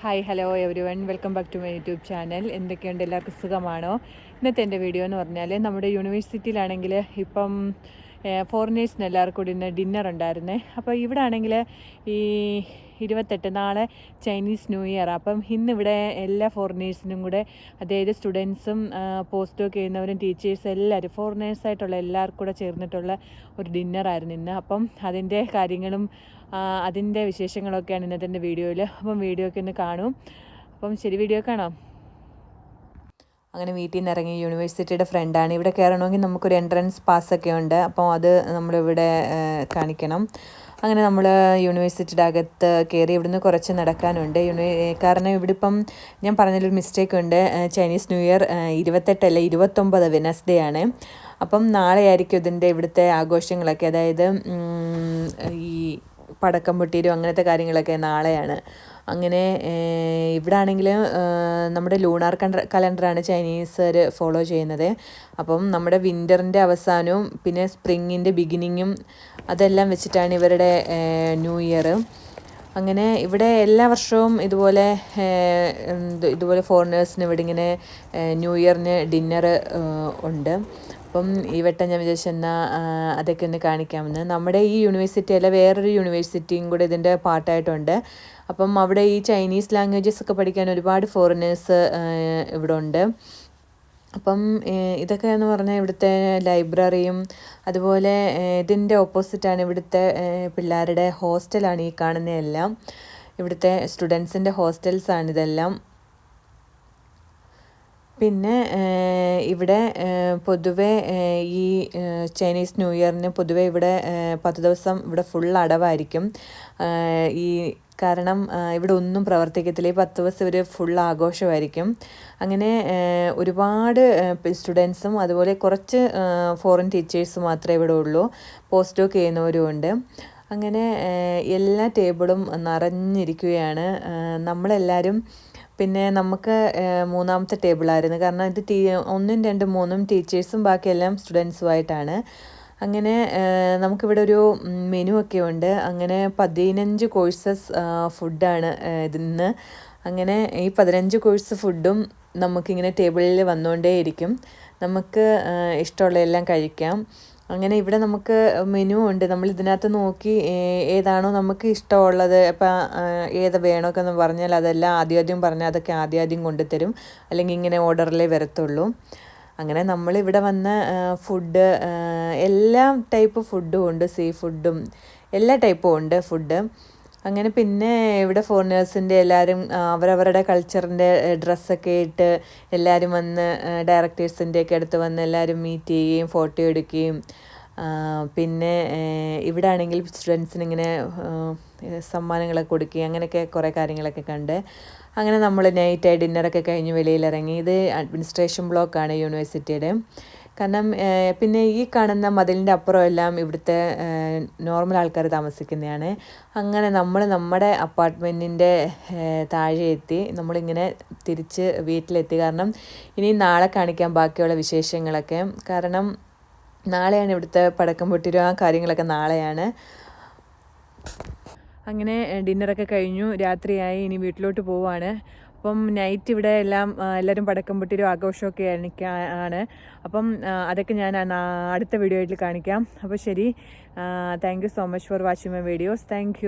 Hi hello everyone welcome back to my YouTube channel എന്തൊക്കെയുണ്ട്? എല്ലാവർക്കും സുഖമാണോ? ഇന്നത്തെ എന്റെ വീഡിയോ എന്ന് പറഞ്ഞാൽ നമ്മുടെ യൂണിവേഴ്സിറ്റിയിലാണെങ്കിൽ ഇപ്പം ഫോറിനേഴ്സിന് എല്ലാവർക്കും കൂടി ഇന്ന് ഡിന്നർ ഉണ്ടായിരുന്നേ. അപ്പോൾ ഇവിടെ ആണെങ്കിൽ ഈ ഇരുപത്തെട്ട് നാളെ ചൈനീസ് ന്യൂ ഇയർ അപ്പം ഇന്നിവിടെ എല്ലാ ഫോറിനേഴ്സിനും കൂടെ അതായത് സ്റ്റുഡൻസും പോസ്റ്റ് ഡോക്ക് ചെയ്യുന്നവരും ടീച്ചേഴ്സും എല്ലാവരും ഫോറിനേഴ്സായിട്ടുള്ള എല്ലാവർക്കും കൂടെ ചേർന്നിട്ടുള്ള ഒരു ഡിന്നറായിരുന്നു ഇന്ന്. അപ്പം അതിന്റെ കാര്യങ്ങളും അതിന്റെ വിശേഷങ്ങളൊക്കെയാണ് ഇന്നത്തെ എന്റെ വീഡിയോയിൽ അപ്പം വീഡിയോ ഒക്കെ ഒന്ന് കാണും. അപ്പം ശരി വീഡിയോ കാണാം. അങ്ങനെ വീട്ടിൽ നിന്ന് ഇറങ്ങി യൂണിവേഴ്സിറ്റിയുടെ ഫ്രണ്ടാണ്. ഇവിടെ കയറണമെങ്കിൽ നമുക്കൊരു എൻട്രൻസ് പാസ്സൊക്കെ ഉണ്ട്. അപ്പോൾ അത് നമ്മളിവിടെ കാണിക്കണം. അങ്ങനെ നമ്മൾ യൂണിവേഴ്സിറ്റിയുടെ അകത്ത് കയറി ഇവിടുന്ന് കുറച്ച് നടക്കാനുണ്ട്. യൂണി കാരണം ഇവിടെ ഇപ്പം ഞാൻ പറഞ്ഞതിലൊരു മിസ്റ്റേക്ക് ഉണ്ട്. ചൈനീസ് ന്യൂ ഇയർ ഇരുപത്തെട്ടല്ല ഇരുപത്തൊമ്പത് വെനസ്ഡേ ആണ്. അപ്പം നാളെ ആയിരിക്കും ഇതിന്റെ ഇവിടുത്തെ ആഘോഷങ്ങളൊക്കെ. അതായത് ഈ പടക്കം പൊട്ടിയിരും അങ്ങനത്തെ കാര്യങ്ങളൊക്കെ നാളെയാണ്. അങ്ങനെ ഇവിടെ ആണെങ്കിൽ നമ്മുടെ ലൂണാർ കലണ്ടറാണ് ചൈനീസുകാർ ഫോളോ ചെയ്യുന്നത്. അപ്പം നമ്മുടെ വിന്ററിന്റെ അവസാനവും പിന്നെ സ്പ്രിങ്ങിന്റെ ബിഗിനിങ്ങും അതെല്ലാം വെച്ചിട്ടാണ് ഇവരുടെ ന്യൂ ഇയർ അങ്ങനെ ഇവിടെ എല്ലാ വർഷവും ഇതുപോലെ ഇതുപോലെ ഫോറിനേഴ്സിന് ഇവിടെ ഇങ്ങനെ ന്യൂ ഇയറിന് ഡിന്നർ ഉണ്ട്. അപ്പം ഈ വട്ടം ഞാൻ വിചാരിച്ചു എന്നാൽ അതൊക്കെ ഒന്ന് കാണിക്കാമെന്ന്. നമ്മുടെ ഈ യൂണിവേഴ്സിറ്റി അല്ല വേറൊരു യൂണിവേഴ്സിറ്റിയും കൂടെ ഇതിന്റെ പാർട്ടായിട്ടുണ്ട്. അപ്പം അവിടെ ഈ ചൈനീസ് ലാംഗ്വേജസ് ഒക്കെ പഠിക്കാൻ ഒരുപാട് ഫോറിനേഴ്സ് ഇവിടെ ഉണ്ട്. അപ്പം ഇതൊക്കെ എന്ന് പറഞ്ഞാൽ ഇവിടുത്തെ ലൈബ്രറിയും അതുപോലെ ഇതിന്റെ ഓപ്പോസിറ്റാണ് ഇവിടുത്തെ പിള്ളേരുടെ ഹോസ്റ്റലാണ് ഈ കാണുന്നതെല്ലാം. ഇവിടുത്തെ സ്റ്റുഡൻസിന്റെ ഹോസ്റ്റൽസാണ് ഇതെല്ലാം. പിന്നെ ഇവിടെ പൊതുവേ ഈ ചൈനീസ് ന്യൂ ഇയറിന് പൊതുവെ ഇവിടെ പത്ത് ദിവസം ഇവിടെ ഫുൾ അടവായിരിക്കും. ഈ കാരണം ഇവിടെ ഒന്നും പ്രവർത്തിക്കത്തില്ല. ഈ പത്ത് ദിവസം ഇവർ ഫുൾ ആഘോഷമായിരിക്കും. അങ്ങനെ ഒരുപാട് സ്റ്റുഡൻസും അതുപോലെ കുറച്ച് ഫോറിൻ ടീച്ചേഴ്സ് മാത്രമേ ഇവിടെ ഉള്ളൂ. പോസ്റ്റ് ഡോക്ക് ചെയ്യുന്നവരും ഉണ്ട്. അങ്ങനെ എല്ലാ ടേബിളും നിറഞ്ഞിരിക്കുകയാണ്. നമ്മളെല്ലാവരും പിന്നെ നമുക്ക് മൂന്നാമത്തെ ടേബിളായിരുന്നു കാരണം ഇത് ടീ ഒന്നും രണ്ടും മൂന്നും ടീച്ചേഴ്സും ബാക്കിയെല്ലാം സ്റ്റുഡൻസുമായിട്ടാണ്. അങ്ങനെ നമുക്കിവിടെ ഒരു മെനു ഒക്കെ ഉണ്ട്. അങ്ങനെ പതിനഞ്ച് കോഴ്സസ് ഫുഡാണ് ഇതിന്ന്. അങ്ങനെ ഈ പതിനഞ്ച് കോഴ്സ് ഫുഡും നമുക്കിങ്ങനെ ടേബിളിൽ വന്നുകൊണ്ടേയിരിക്കും നമുക്ക് ഇഷ്ടമുള്ള എല്ലാം കഴിക്കാം. അങ്ങനെ ഇവിടെ നമുക്ക് മെനു ഉണ്ട്. നമ്മൾ ഇതിനകത്ത് നോക്കി ഏതാണോ നമുക്ക് ഇഷ്ടമുള്ളത്. ഇപ്പം ഏത് വേണമൊക്കെ എന്ന് പറഞ്ഞാൽ അതെല്ലാം ആദ്യം ആദ്യം പറഞ്ഞാൽ അതൊക്കെ ആദ്യം ആദ്യം കൊണ്ടുതരും. അല്ലെങ്കിൽ ഇങ്ങനെ ഓർഡറിലേ വരത്തുള്ളൂ. അങ്ങനെ നമ്മളിവിടെ വന്ന ഫുഡ് എല്ലാ ടൈപ്പ് ഫുഡും ഉണ്ട്. സീ ഫുഡും എല്ലാ ടൈപ്പും ഉണ്ട് ഫുഡ് അങ്ങനെ പിന്നെ ഇവിടെ ഫോറിനേഴ്സിന്റെ എല്ലാവരും അവരവരുടെ കൾച്ചറിന്റെ ഡ്രസ്സൊക്കെ ഇട്ട് എല്ലാവരും വന്ന് ഡയറക്ടേഴ്സിന്റെ ഒക്കെ അടുത്ത് വന്ന് എല്ലാവരും മീറ്റ് ചെയ്യുകയും ഫോട്ടോ എടുക്കുകയും പിന്നെ ഇവിടെ ആണെങ്കിൽ സ്റ്റുഡൻസിന് ഇങ്ങനെ സമ്മാനങ്ങളൊക്കെ കൊടുക്കുകയും അങ്ങനെയൊക്കെ കുറേ കാര്യങ്ങളൊക്കെ കണ്ട് അങ്ങനെ നമ്മൾ നൈറ്റായി ഡിന്നറൊക്കെ കഴിഞ്ഞ് വെളിയിലിറങ്ങി. ഇത് അഡ്മിനിസ്ട്രേഷൻ ബ്ലോക്കാണ് യൂണിവേഴ്സിറ്റിയുടെ കാരണം പിന്നെ ഈ കാണുന്ന മതിലിന്റെ അപ്പുറം എല്ലാം ഇവിടുത്തെ നോർമൽ ആൾക്കാർ താമസിക്കുന്നതാണ്. അങ്ങനെ നമ്മൾ നമ്മുടെ അപ്പാർട്ട്മെന്റിന്റെ താഴെ എത്തി നമ്മളിങ്ങനെ തിരിച്ച് വീട്ടിലെത്തി. കാരണം ഇനി നാളെ കാണിക്കാൻ ബാക്കിയുള്ള വിശേഷങ്ങളൊക്കെ. കാരണം നാളെയാണ് ഇവിടുത്തെ പടക്കം പൊട്ടിരും ആ കാര്യങ്ങളൊക്കെ നാളെയാണ്. അങ്ങനെ ഡിന്നറൊക്കെ കഴിഞ്ഞു. രാത്രിയായി. ഇനി വീട്ടിലോട്ട് പോവാണ്. അപ്പം നൈറ്റ് ഇവിടെ എല്ലാം എല്ലാവരും പടക്കം പൊട്ടിരും ആഘോഷമൊക്കെ ആണ് അപ്പം അതൊക്കെ ഞാൻ അടുത്ത വീഡിയോയിൽ കാണിക്കാം. അപ്പോൾ ശരി thank you so much for watching my videos thank